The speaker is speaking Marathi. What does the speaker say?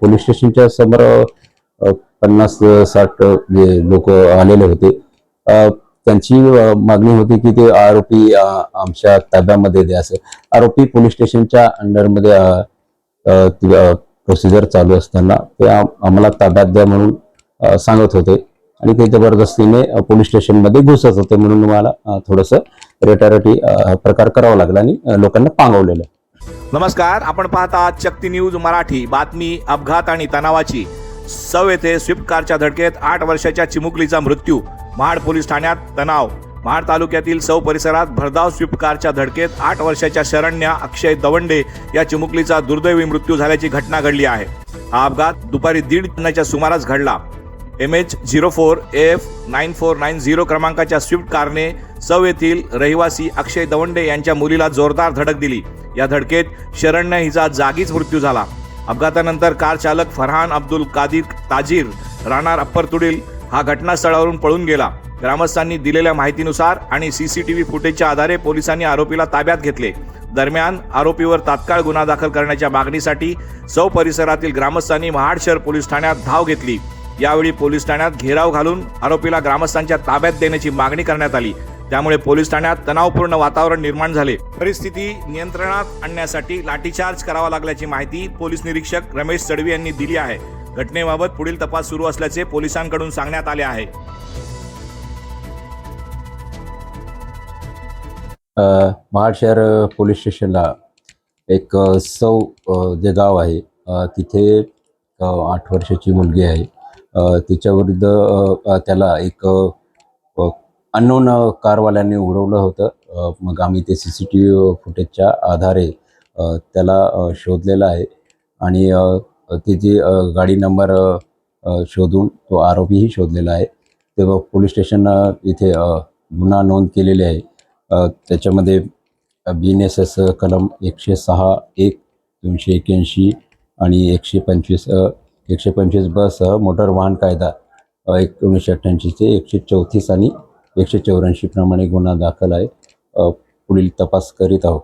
पोलीस स्टेशनच्या समोर पन्नास साठ लोक आलेले होते. त्यांची मागणी होती की ते आरोपी आमच्या ताब्यामध्ये द्या असं. आरोपी पोलीस स्टेशनच्या अंडरमध्ये प्रोसिजर चालू असताना ते आम्हाला ताब्यात द्या म्हणून सांगत होते. आणि ते जबरदस्तीने पोलीस स्टेशनमध्ये घुसत होते म्हणून मला थोडंसं रेटारेटी प्रकार करावा लागला आणि लोकांना पांगवलेलं. नमस्कार आपण पाहतात आहात शक्ती न्यूज मराठी. बातमी अपघात आणि तणावाची. सव येथे स्विफ्ट कारच्या धडकेत आठ वर्षाच्या चिमुकलीचा मृत्यू. महाड पोलीस ठाण्यात तणाव. महाड तालुक्यातील सौ परिसरात भरधाव स्विफ्ट कारच्या धडकेत आठ वर्षाच्या शरण्या अक्षय दवंडे या चिमुकलीचा दुर्दैवी मृत्यू झाल्याची घटना घडली आहे. हा अपघात दुपारी दीड वाजण्याच्या सुमारास घडला. M H zero four F nine four nine zero क्रमांकाच्या स्विफ्ट कारने सव येथील रहिवासी अक्षय दवंडे यांच्या मुलीला जोरदार धडक दिली. या धडकेत शरण्य हिचा जागीच मृत्यू झाला. अपघातानंतर कार चालक फरहान अब्दुल कादिर ताजीर राहणार अप्पर तुडील हा घटनास्थळावरून पळून गेला. ग्रामस्थांनी दिलेल्या माहितीनुसार आणि सी सी टी व्ही फुटेजच्या आधारे पोलिसांनी आरोपीला ताब्यात घेतले. दरम्यान आरोपीवर तात्काळ गुन्हा दाखल करण्याच्या मागणीसाठी सौ परिसरातील ग्रामस्थांनी महाड शहर पोलीस ठाण्यात धाव घेतली. यावेळी पोलीस ठाण्यात घेराव घालून आरोपीला ग्रामस्थांच्या ताब्यात देण्याची मागणी करण्यात आली. त्यामुळे पोलीस ठाण्यात तणावपूर्ण वातावरण निर्माण झाले. परिस्थिती नियंत्रणात आणण्यासाठी लाठीचार्ज करावा लागल्याची माहिती पोलीस निरीक्षक रमेश चडवी यांनी दिली आहे. घटनेबाबत पुढील तपास सुरू असल्याचे पोलिसांकडून सांगण्यात आले आहे. महाड शहर पोलीस स्टेशनला एक सौ जे गाव आहे तिथे आठ वर्षाची मुलगी आहे. तिच्याविरुद्ध त्याला एक अननोन कारवाल्यांनी उडवलं होतं. मग आम्ही ते सी सी टी व्ही फुटेजच्या आधारे त्याला शोधलेलं आहे. आणि त्याची गाडी नंबर शोधून तो आरोपीही शोधलेला आहे. तेव्हा पोलीस स्टेशन इथे गुन्हा नोंद केलेले आहे. त्याच्यामध्ये बी एन एस एस कलम एकशे सहा एक दोनशे एक्याऐंशी आणि एकशे पंचवीस एकशे पंचवीस बस मोटर वाहन कायदा एकोणीसशे अठ्ठ्याऐंशी ते एकशे चौतीस आणि एकशे चौऱ्याऐंशी प्रमाणे गुन्हा दाखल आहे. पुढील तपास करीत आहोत.